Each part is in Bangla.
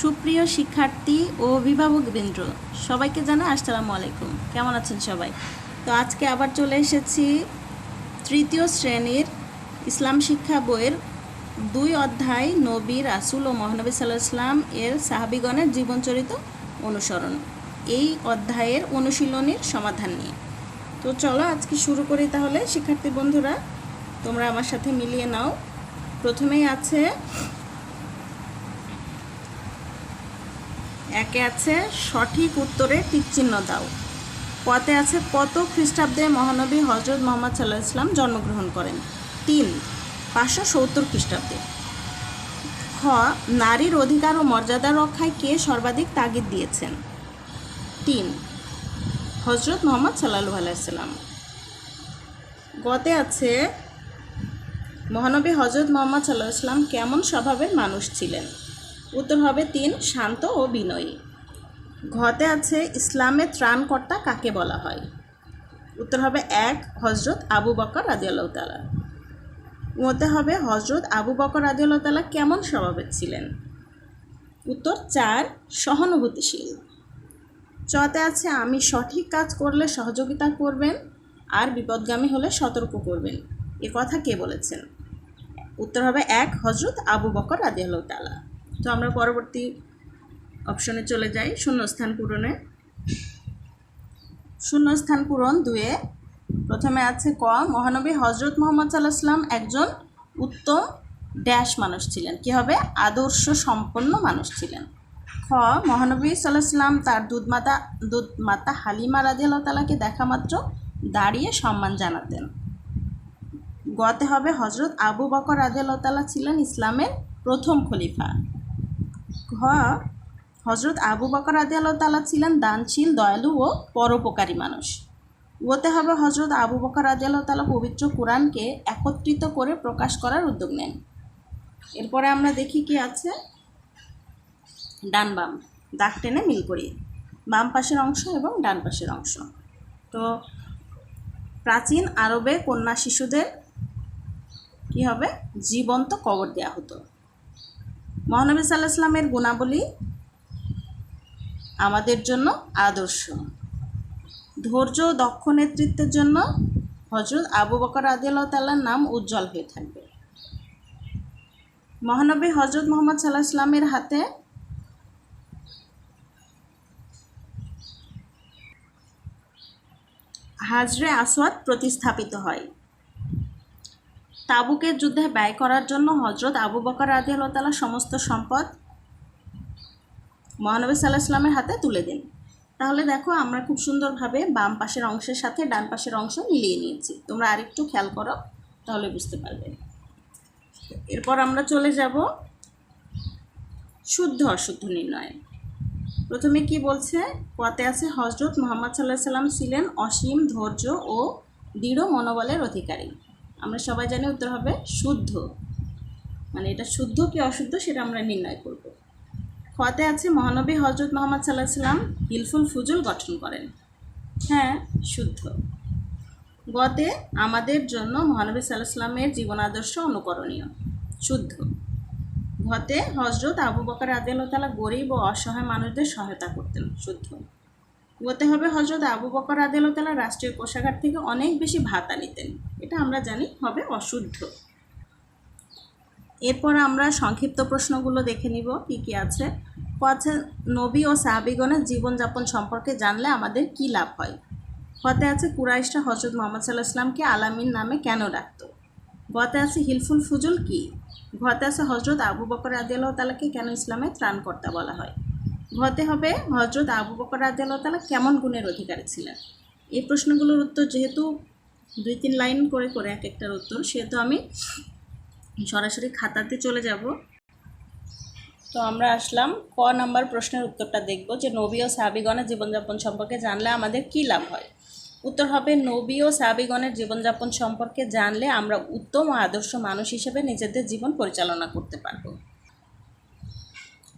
সুপ্রিয় শিক্ষার্থী ও অভিভাবকবৃন্দ সবাইকে জানা আসসালামু আলাইকুম। কেমন আছেন সবাই? তো আজকে আবার চলে এসেছি তৃতীয় শ্রেণির ইসলাম শিক্ষা বইয়ের দুই অধ্যায় নবী রাসুল ও মহানবী সাল্লাহ ইসলাম এর সাহাবিগণের জীবনচরিত অনুসরণ। এই অধ্যায়ের অনুশীলনীর সমাধান নিয়ে। তো চলো আজকে শুরু করি তাহলে। শিক্ষার্থী বন্ধুরা, তোমরা আমার সাথে মিলিয়ে নাও। প্রথমেই আছে একে আছে সঠিক উত্তরে টিকচিহ্ন দাও। কতে আছে কত খ্রিস্টাব্দে মহানবী হজরত মোহাম্মদ সাল্লাহ ইসলাম জন্মগ্রহণ করেন? তিন, পাঁচশো সত্তর খ্রিস্টাব্দে। খ, নারীর অধিকার ও মর্যাদা রক্ষায় কে সর্বাধিক তাগিদ দিয়েছেন? তিন হজরত মোহাম্মদ সাল্লাহু আলাইসাল্লাম গতে আছে মহানবী হজরত মোহাম্মদ সাল্লাহ ইসলাম কেমন স্বভাবের মানুষ ছিলেন? উত্তর হবে তিন, শান্ত ও বিনয়ী। ঘতে আছে ইসলামের ত্রাণকর্তা কাকে বলা হয়? উত্তর হবে এক হজরত আবু বকর রাজিয়াল্লাহ তালা মতে হবে হজরত আবু বকর রাজিয়াল্লাহ তালা কেমন স্বভাবের ছিলেন? উত্তর চার, সহানুভূতিশীল। চতে আছে, আমি সঠিক কাজ করলে সহযোগিতা করবেন, আর বিপদগামী হলে সতর্ক করবেন। এ কথা কে বলেছেন? উত্তর হবে এক হজরত আবু বকর রাজিয়াল্লাহ তালা তো আমরা পরবর্তী অপশনে চলে যাই, শূন্যস্থান পূরণে। শূন্যস্থান পূরণ দুয়ে প্রথমে আছে ক, মহানবী হজরত মোহাম্মদ সাল্লাহ সাল্লাম একজন উত্তম ড্যাশ মানুষ ছিলেন। কি হবে? আদর্শ সম্পন্ন মানুষ ছিলেন। খ, মহানবী সাল্লাহ সাল্লাম তার দুধমাতা দুধমাতা হালিমা রাজিয়াল্লাহ তালাকে দেখা মাত্র দাঁড়িয়ে সম্মান জানাতেন। গতে হবে হজরত আবু বকর রাজিয়াল্লাহ তালা ছিলেন ইসলামের প্রথম খলিফা। ঘ হজরত আবু বকর আদি আল্লাহ তালা ছিলেন দানশীল, দয়ালু ও পরোপকারী মানুষ। ওতে হবে হজরত আবু বকর আদি আল্লাহ তালা পবিত্র কোরআনকে একত্রিত করে প্রকাশ করার উদ্যোগ নেন। এরপরে আমরা দেখি কি আছে। ডান বাম, দাগ টেনে মিল করি। বাম পাশের অংশ এবং ডান পাশের অংশ। তো প্রাচীন আরবে কন্যা শিশুদের কি হবে? জীবন্ত কবর দেওয়া হতো। মহানবী সাল্লাহ ইসলামের গুণাবলী আমাদের জন্য আদর্শ। ধৈর্য দক্ষ নেতৃত্বের জন্য হজরত আবু বকর আদিয়াল্লাহ তাল্লার নাম উজ্জ্বল হয়ে থাকবে। মহানবী হজরত মোহাম্মদ সাল্লাহ ইসলামের হাতে হাজরে আসওয়াদ প্রতিস্থাপিত হয়। তাবুকের যুদ্ধে ব্যয় করার জন্য হজরত আবু বকর আদি তালা সমস্ত সম্পদ মহানবী সাল্লাহ ইসলামের হাতে তুলে দিন তাহলে দেখো আমরা খুব সুন্দরভাবে বাম পাশের অংশের সাথে ডান পাশের অংশ মিলিয়ে নিয়েছি। তোমরা আরেকটু খেয়াল করো, তাহলে বুঝতে পারবে। এরপর আমরা চলে যাব শুদ্ধ অশুদ্ধ নির্ণয়। প্রথমে কি বলছে? পথে আছে হজরত মোহাম্মদ সাল্লাহ সাল্লাম ছিলেন অসীম ধৈর্য ও দৃঢ় মনোবলের অধিকারী। আমরা সবাই জানি উত্তর হবে শুদ্ধ। মানে এটা শুদ্ধ কি অশুদ্ধ সেটা আমরা নির্ণয় করব। খতে আছে, মহানবী হজরত মোহাম্মদ সাল্লাহ সাল্লাম হিলফুল ফুজুল গঠন করেন। হ্যাঁ শুদ্ধ। গতে আমাদের জন্য মহানবী সাল্লাহ সাল্লামের জীবন আদর্শ অনুকরণীয়, শুদ্ধ। ঘতে হজরত আবু বকর আদিয়াল্লাহ গরিব ও অসহায় মানুষদের সহায়তা করতেন, শুদ্ধ। হতে হবে হজরত আবু বকর আদালতালা রাষ্ট্রীয় কোষাগার থেকে অনেক বেশি ভাতা নিতেন। এটা আমরা জানি হবে অশুদ্ধ। এরপর আমরা সংক্ষিপ্ত প্রশ্নগুলো দেখে নিব, কী কী আছে। আছে নবী ও সাহাবিগণের জীবনযাপন সম্পর্কে জানলে আমাদের কি লাভ হয়? হতে আছে কুরাইশরা হজরত মোহাম্মদ সাল্লাহ ইসলামকে আলামিন নামে কেন ডাকত? গতে আছে হিলফুল ফুজুল কি? ঘতে আছে হজরত আবু বকর আদিয়াল্লাহ তালাকে কেন ইসলামে ত্রাণকর্তা বলা হয়? হতে হবে। হজরত আবু বকর আদালতালা কেমন গুণের অধিকারী ছিলেন? এই প্রশ্নগুলোর উত্তর যেহেতু দুই তিন লাইন করে করে এক একটার উত্তর, সেহেতু আমি সরাসরি খাতাতে চলে যাব। তো আমরা আসলাম, ক নাম্বার প্রশ্নের উত্তরটা দেখব যে, নবী ও সাহাবিগণের জীবনযাপন সম্পর্কে জানলে আমাদের কী লাভ হয়? উত্তর হবে, নবী ও সাহাবিগণের জীবনযাপন সম্পর্কে জানলে আমরা উত্তম ও আদর্শ মানুষ হিসেবে নিজেদের জীবন পরিচালনা করতে পারব।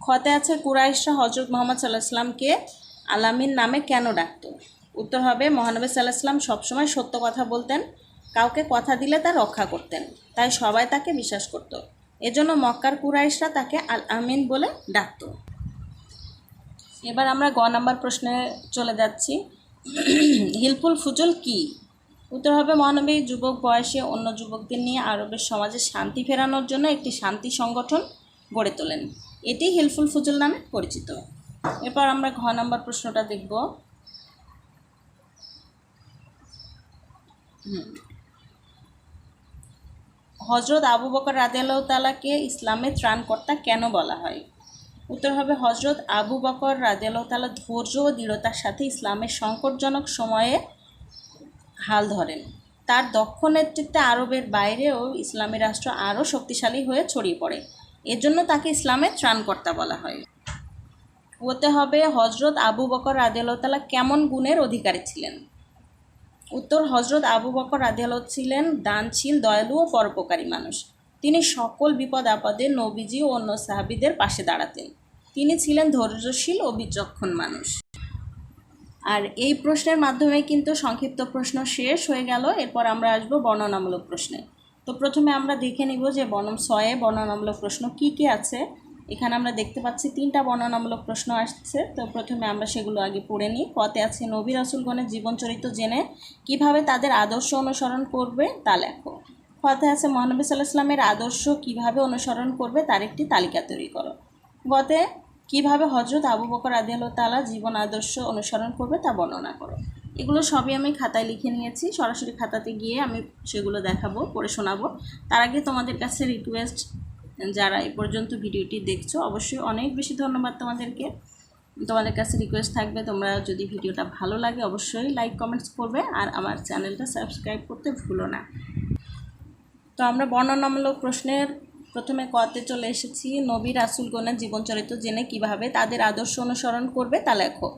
খতে আছে কুরাইশরা হজরত মোহাম্মদ সাল্লাহ সাল্লামকে আলামিন নামে কেন ডাকত উত্তর হবে, মহানবী সাল্লাহ সাল্লাম সবসময় সত্য কথা বলতেন, কাউকে কথা দিলে তা রক্ষা করতেন, তাই সবাই তাকে বিশ্বাস করত। এজন্য মক্কার কুরাইশরা তাকে আল আমিন বলে ডাকত। এবার আমরা গ নাম্বার প্রশ্নে চলে যাচ্ছি। হিলফুল ফুজল কি? উত্তর হবে, মহানবী যুবক বয়সে অন্য যুবকদের নিয়ে আরবের সমাজে শান্তি ফেরানোর জন্য একটি শান্তি সংগঠন গড়ে তোলেন। এটি হিলফুল ফুজল নামে পরিচিত। এরপর আমরা ঘ নাম্বার প্রশ্নটা দেখব। হজরত আবু বকর রাদিয়াল্লাহু তালাকে ইসলামের ত্রাণকর্তা কেন বলা হয়? উত্তর হবে হজরত আবু বকর রাদিয়াল্লাহু তালা ধৈর্য ও দৃঢ়তার সাথে ইসলামের সংকটজনক সময়ে হাল ধরেন। তার দক্ষ নেতৃত্বে আরবের বাইরেও ইসলামী রাষ্ট্র আরও শক্তিশালী হয়ে ছড়িয়ে পড়ে। এজন্য তাকে ইসলামের ত্রাণকর্তা বলা হয়। হতে হবে হজরত আবু বকর রাদিয়াল্লাহু তালা কেমন গুণের অধিকারী ছিলেন? উত্তর হজরত আবু বকর রাদিয়াল্লাহু ছিলেন দানশীল, দয়ালু ও পরোপকারী মানুষ। তিনি সকল বিপদ আপদে নবীজি ও অন্য সাহাবিদের পাশে দাঁড়াতেন। তিনি ছিলেন ধৈর্যশীল ও বিচক্ষণ মানুষ। আর এই প্রশ্নের মাধ্যমে কিন্তু সংক্ষিপ্ত প্রশ্ন শেষ হয়ে গেল। এরপর আমরা আসব বর্ণনামূলক প্রশ্নে। তো প্রথমে আমরা দেখে নিব যে বর্ণম ছয়ে বর্ণনামূলক প্রশ্ন কি কি আছে। এখানে আমরা দেখতে পাচ্ছি তিনটা বর্ণনামূলক প্রশ্ন আসছে। তো প্রথমে আমরা সেগুলো আগে পড়ে নিই। কতে আছে নবী রাসুলগণের জীবনচরিত জেনে কীভাবে তাদের আদর্শ অনুসরণ করবে তা লেখো। কতে আছে মহানবী সাল্লাহ ইসলামের আদর্শ কীভাবে অনুসরণ করবে তার একটি তালিকা তৈরি করো। গতে কীভাবে হজরত আবু বকর আদিয়াল তালা জীবন আদর্শ অনুসরণ করবে তা বর্ণনা করো। এগুলো সবই আমি খাতায় লিখে নিয়েছি। সরাসরি খাতাতে গিয়ে আমি সেগুলো দেখাবো, পড়ে শোনাবো। তার আগে তোমাদের কাছে রিকোয়েস্ট যারা এই পর্যন্ত ভিডিওটি দেখছ, অবশ্যই অনেক বেশি ধন্যবাদ তোমাদেরকে। তোমাদের কাছে রিকোয়েস্ট থাকবে, তোমরা যদি ভিডিওটা ভালো লাগে, অবশ্যই লাইক কমেন্টস করবে, আর আমার চ্যানেলটা সাবস্ক্রাইব করতে ভুলো না। তো আমরা বর্ণনামূলক প্রশ্নের প্রথমে কতে চলে এসেছি। নবী রাসুলগণের জীবনচরিত জেনে কীভাবে তাদের আদর্শ অনুসরণ করবে তা লেখো।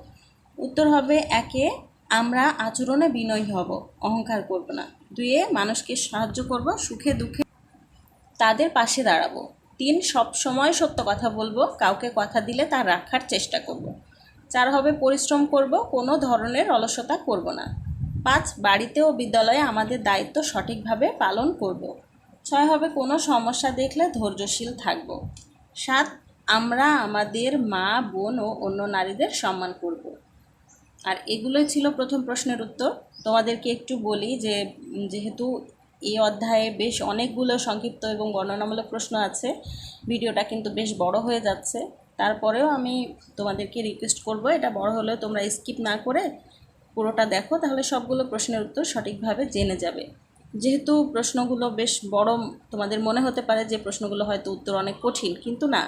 উত্তর হবে একে আমরা আচরণে বিনয়ী হব, অহংকার করব না। দুয়ে মানুষকে সাহায্য করব, সুখে দুঃখে তাদের পাশে দাঁড়াবো। তিন সব সময় সত্য কথা বলব, কাউকে কথা দিলে তা রাখার চেষ্টা করব। চার, হবে পরিশ্রম করব, কোনো ধরনের অলসতা করব না। পাঁচ, বাড়িতে ও বিদ্যালয়ে আমাদের দায়িত্ব সঠিকভাবে পালন করব। ছয়, হবে কোনো সমস্যা দেখলে ধৈর্যশীল থাকব। সাত, আমরা আমাদের মা, বোন ও অন্য নারীদের সম্মান করব। আর এগুলোই ছিল প্রথম প্রশ্নের উত্তর। তোমাদেরকে একটু বলি যে যেহেতু এই অধ্যায়ে বেশ অনেকগুলো সংক্ষিপ্ত এবং বর্ণনামূলক প্রশ্ন আছে, ভিডিওটা কিন্তু বেশ বড় হয়ে যাচ্ছে। তারপরেও আমি তোমাদেরকে রিকোয়েস্ট করব, এটা বড় হলেও তোমরা স্কিপ না করে পুরোটা দেখো, তাহলে সবগুলো প্রশ্নের উত্তর সঠিকভাবে জেনে যাবে। যেহেতু প্রশ্নগুলো বেশ বড়, তোমাদের মনে হতে পারে যে প্রশ্নগুলো হয়তো উত্তর অনেক কঠিন, কিন্তু না।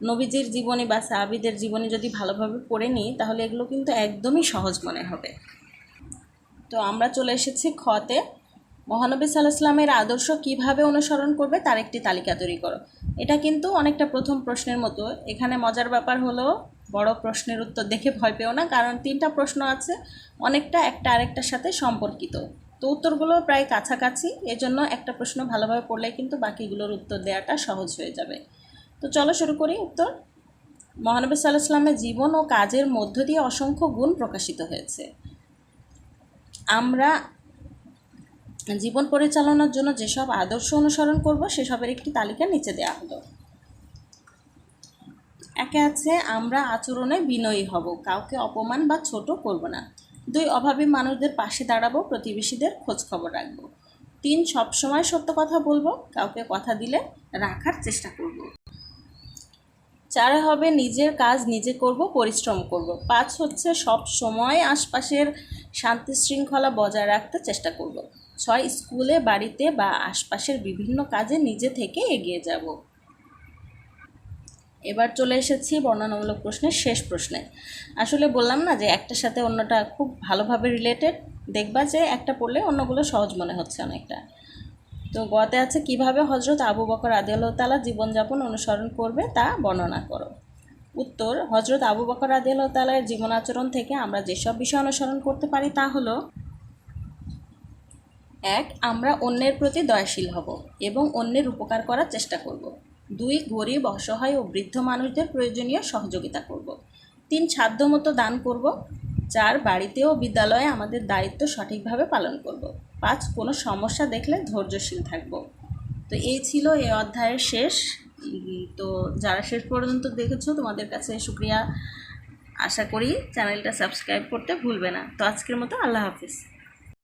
নবীজির জীবনী বা সাহাবিদের জীবনী যদি ভালোভাবে পড়ে নিই, তাহলে এগুলো কিন্তু একদমই সহজ মনে হবে। তো আমরা চলে এসেছি খতে মহানবী সাল্লাহামের আদর্শ কীভাবে অনুসরণ করবে তার একটি তালিকা তৈরি করো। এটা কিন্তু অনেকটা প্রথম প্রশ্নের মতো। এখানে মজার ব্যাপার হলো, বড় প্রশ্নের উত্তর দেখে ভয় পেও না, কারণ তিনটা প্রশ্ন আছে, অনেকটা একটা আরেকটার সাথে সম্পর্কিত। তো উত্তরগুলো প্রায় কাছাকাছি, এজন্য একটা প্রশ্ন ভালোভাবে পড়লে কিন্তু বাকিগুলোর উত্তর দেওয়াটা সহজ হয়ে যাবে। তো চলো শুরু করি উত্তর। মহানবী সাল্লাহ সাল্লামের জীবন ও কাজের মধ্য দিয়ে অসংখ্য গুণ প্রকাশিত হয়েছে। আমরা জীবন পরিচালনার জন্য যেসব আদর্শ অনুসরণ করব, সেসবের একটি তালিকা নিচে দেওয়া হলো। একে আছে, আমরা আচরণে বিনয়ী হব, কাউকে অপমান বা ছোট করব না। দুই, অভাবী মানুষদের পাশে দাঁড়াবো, প্রতিবেশীদের খোঁজ খবর রাখব। তিন, সবসময় সত্য কথা বলব, কাউকে কথা দিলে রাখার চেষ্টা করব। চারে হবে নিজের কাজ নিজে করব, পরিশ্রম করব। পাঁচ হচ্ছে সব সময় আশপাশের শান্তি শৃঙ্খলা বজায় রাখতে চেষ্টা করব। ছয়, স্কুলে, বাড়িতে বা আশপাশের বিভিন্ন কাজে নিজে থেকে এগিয়ে যাব। এবার চলে এসেছি বর্ণনামূলক প্রশ্নের শেষ প্রশ্নে। আসলে বললাম না যে একটার সাথে অন্যটা খুব ভালোভাবে রিলেটেড দেখবা যে একটা পড়লে অন্যগুলো সহজ মনে হচ্ছে অনেকটা। তো গতে আছে কীভাবে হজরত আবু বকর আদিয়াল্লাহ তালা জীবনযাপন অনুসরণ করবে তা বর্ণনা করো। উত্তর হজরত আবু বকর আদিয়াল্লাহ তালার জীবন আচরণ থেকে আমরা যেসব বিষয় অনুসরণ করতে পারি তা হলো, এক, আমরা অন্যের প্রতি দয়াশীল হব এবং অন্যের উপকার করার চেষ্টা করব। দুই, গরিব, অসহায় ও বৃদ্ধ মানুষদের প্রয়োজনীয় সহযোগিতা করব। তিন, সাধ্যমতো দান করব। চার, বাড়িতে ও বিদ্যালয়ে আমাদের দায়িত্ব সঠিকভাবে পালন করব। পাঁচ, কোনো সমস্যা দেখলে ধৈর্যশীল থাকব। তো এই ছিল এই অধ্যায়ের শেষ। তো যারা শেষ পর্যন্ত দেখেছ, তোমাদের কাছে শুক্রিয়া আশা করি চ্যানেলটা সাবস্ক্রাইব করতে ভুলবে না। তো আজকের মতো আল্লাহ হাফিজ।